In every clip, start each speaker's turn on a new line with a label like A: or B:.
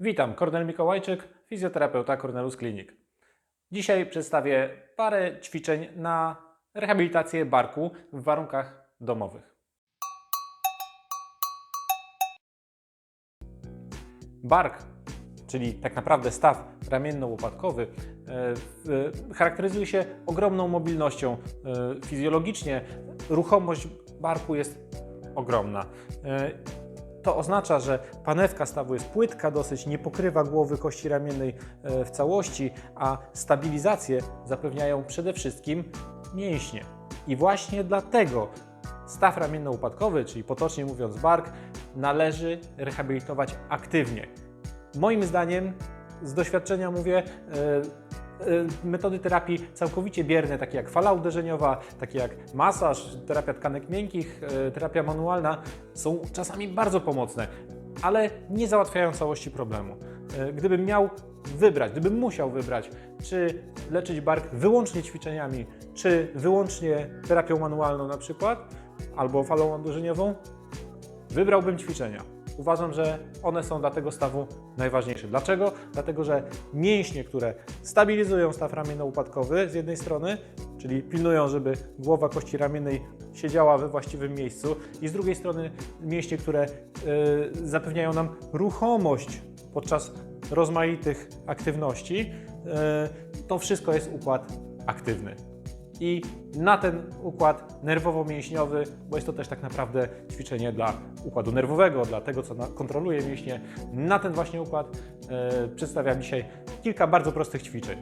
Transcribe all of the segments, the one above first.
A: Witam, Kornel Mikołajczyk, fizjoterapeuta Cornelus Clinic. Dzisiaj przedstawię parę ćwiczeń na rehabilitację barku w warunkach domowych. Bark, czyli tak naprawdę staw ramienno-łopatkowy, e, charakteryzuje się ogromną mobilnością. E, Fizjologicznie ruchomość barku jest ogromna. To oznacza, że panewka stawu jest płytka dosyć, nie pokrywa głowy kości ramiennej e, w całości, a stabilizację zapewniają przede wszystkim mięśnie. I właśnie dlatego staw ramienno-upadkowy, czyli potocznie mówiąc bark, należy rehabilitować aktywnie. Moim zdaniem, z doświadczenia mówię, e, metody terapii całkowicie bierne, takie jak fala uderzeniowa, takie jak masaż, terapia tkanek miękkich, e, terapia manualna, są czasami bardzo pomocne, ale nie załatwiają całości problemu. E, Gdybym miał wybrać, gdybym musiał wybrać, czy leczyć bark wyłącznie ćwiczeniami, czy wyłącznie terapią manualną na przykład, albo falą uderzeniową, wybrałbym ćwiczenia. Uważam, że one są dla tego stawu najważniejsze. Dlaczego? Dlatego, że mięśnie, które stabilizują staw ramienno-upadkowy z jednej strony, czyli pilnują, żeby głowa kości ramiennej siedziała we właściwym miejscu, i z drugiej strony mięśnie, które y, zapewniają nam ruchomość podczas rozmaitych aktywności, y, to wszystko jest układ aktywny i na ten układ nerwowo-mięśniowy, bo jest to też tak naprawdę ćwiczenie dla układu nerwowego, dla tego, co kontroluje mięśnie, na ten właśnie układ e, przedstawiam dzisiaj kilka bardzo prostych ćwiczeń.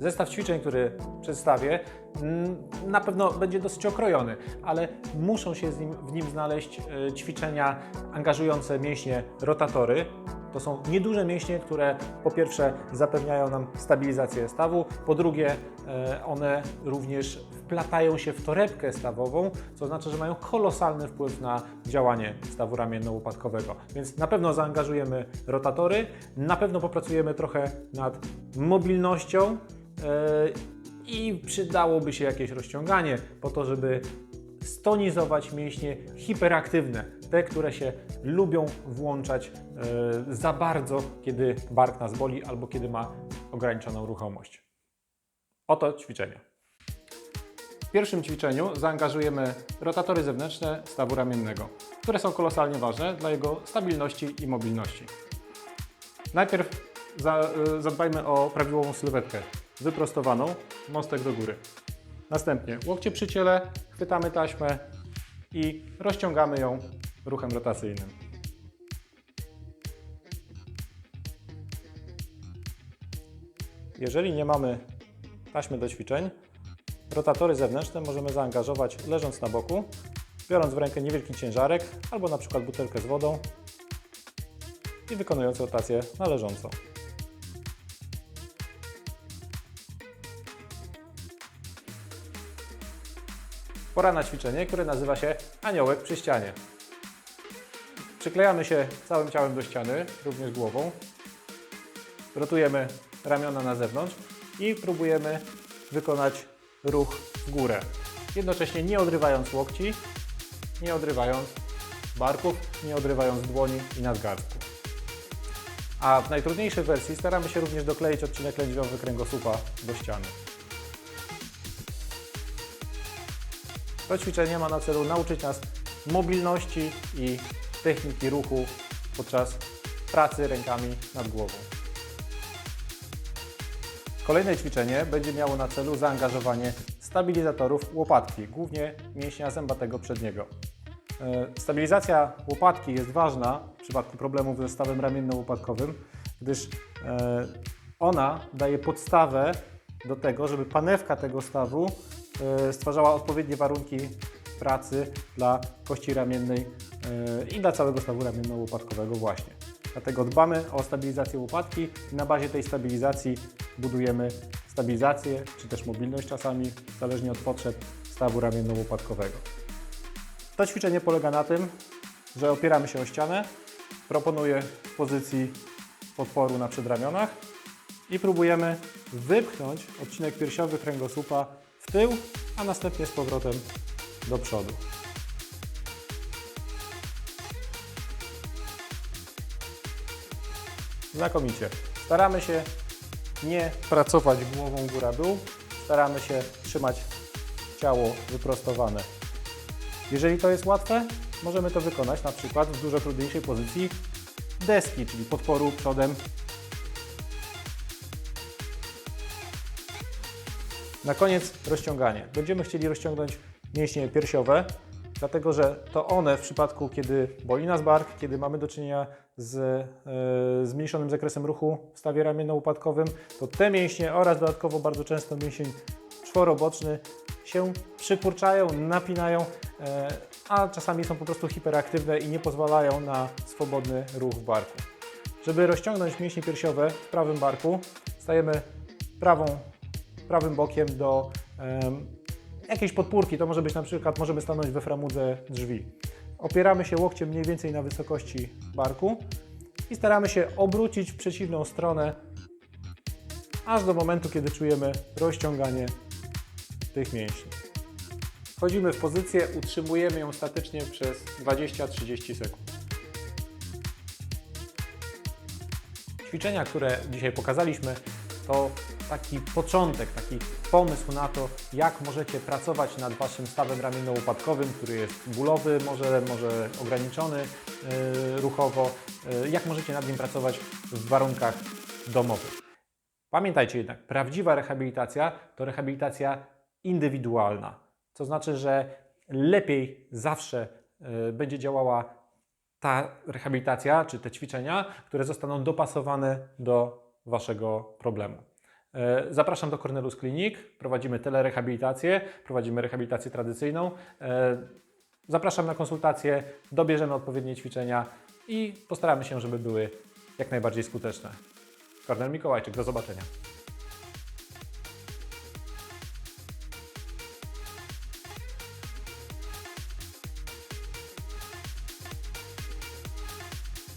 A: Zestaw ćwiczeń, który przedstawię, mm, na pewno będzie dosyć okrojony, ale muszą się nim, w nim znaleźć e, ćwiczenia angażujące mięśnie rotatory. To są nieduże mięśnie, które po pierwsze zapewniają nam stabilizację stawu, po drugie e, one również wplatają się w torebkę stawową, co oznacza, że mają kolosalny wpływ na działanie stawu ramienno-upadkowego. Więc na pewno zaangażujemy rotatory, na pewno popracujemy trochę nad mobilnością, E, i przydałoby się jakieś rozciąganie po to, żeby stonizować mięśnie hiperaktywne, te, które się lubią włączać e, za bardzo, kiedy bark nas boli albo kiedy ma ograniczoną ruchomość. Oto ćwiczenie. W pierwszym ćwiczeniu zaangażujemy rotatory zewnętrzne stawu ramiennego, które są kolosalnie ważne dla jego stabilności i mobilności. Najpierw y, zadbajmy o prawidłową sylwetkę. Wyprostowaną, mostek do góry. Następnie łokcie przy ciele, chwytamy taśmę i rozciągamy ją ruchem rotacyjnym. Jeżeli nie mamy taśmy do ćwiczeń, rotatory zewnętrzne możemy zaangażować leżąc na boku, biorąc w rękę niewielki ciężarek albo na przykład butelkę z wodą i wykonując rotację na leżąco. Pora na ćwiczenie, które nazywa się aniołek przy ścianie. Przyklejamy się całym ciałem do ściany, również głową. Rotujemy ramiona na zewnątrz i próbujemy wykonać ruch w górę. Jednocześnie nie odrywając łokci, nie odrywając barków, nie odrywając dłoni i nadgarstku. A w najtrudniejszej wersji staramy się również dokleić odcinek lędźwiowy kręgosłupa do ściany. To ćwiczenie ma na celu nauczyć nas mobilności i techniki ruchu podczas pracy rękami nad głową. Kolejne ćwiczenie będzie miało na celu zaangażowanie stabilizatorów łopatki, głównie mięśnia zębatego przedniego. E, Stabilizacja łopatki jest ważna w przypadku problemów ze stawem ramienno-łopatkowym, gdyż e, ona daje podstawę do tego, żeby panewka tego stawu stwarzała odpowiednie warunki pracy dla kości ramiennej e, i dla całego stawu ramienno-łopatkowego właśnie. Dlatego dbamy o stabilizację łopatki i na bazie tej stabilizacji budujemy stabilizację, czy też mobilność czasami, zależnie od potrzeb stawu ramienno-łopatkowego. To ćwiczenie polega na tym, że opieramy się o ścianę, proponuję w pozycji podporu na przedramionach i próbujemy wypchnąć odcinek piersiowy kręgosłupa tył, a następnie z powrotem do przodu. Znakomicie. Staramy się nie pracować głową góra-dół, staramy się trzymać ciało wyprostowane. Jeżeli to jest łatwe, możemy to wykonać na przykład w dużo trudniejszej pozycji deski, czyli podporu przodem. Na koniec rozciąganie. Będziemy chcieli rozciągnąć mięśnie piersiowe, dlatego że to one w przypadku, kiedy boli nas bark, kiedy mamy do czynienia z e, zmniejszonym zakresem ruchu w stawie ramienno-upadkowym, to te mięśnie oraz dodatkowo bardzo często mięsień czworoboczny się przykurczają, napinają, e, a czasami są po prostu hiperaktywne i nie pozwalają na swobodny ruch w barku. Żeby rozciągnąć mięśnie piersiowe w prawym barku, stajemy prawą, prawym bokiem do jakiejś podpórki. To może być na przykład, możemy stanąć we framudze drzwi. Opieramy się łokciem mniej więcej na wysokości barku i staramy się obrócić w przeciwną stronę, aż do momentu, kiedy czujemy rozciąganie tych mięśni. Wchodzimy w pozycję, utrzymujemy ją statycznie przez 20-30 sekund. Ćwiczenia, które dzisiaj pokazaliśmy, to taki początek, taki pomysł na to, jak możecie pracować nad Waszym stawem ramienno-upadkowym, który jest bólowy, może, może ograniczony yy, ruchowo, yy, jak możecie nad nim pracować w warunkach domowych. Pamiętajcie jednak, prawdziwa rehabilitacja to rehabilitacja indywidualna. To znaczy, że lepiej zawsze y, będzie działała ta rehabilitacja czy te ćwiczenia, które zostaną dopasowane do Waszego problemu. E, Zapraszam do Cornelus Clinic. Prowadzimy telerehabilitację, prowadzimy rehabilitację tradycyjną. E, Zapraszam na konsultacje, dobierzemy odpowiednie ćwiczenia i postaramy się, żeby były jak najbardziej skuteczne. Kornel Mikołajczyk, do zobaczenia.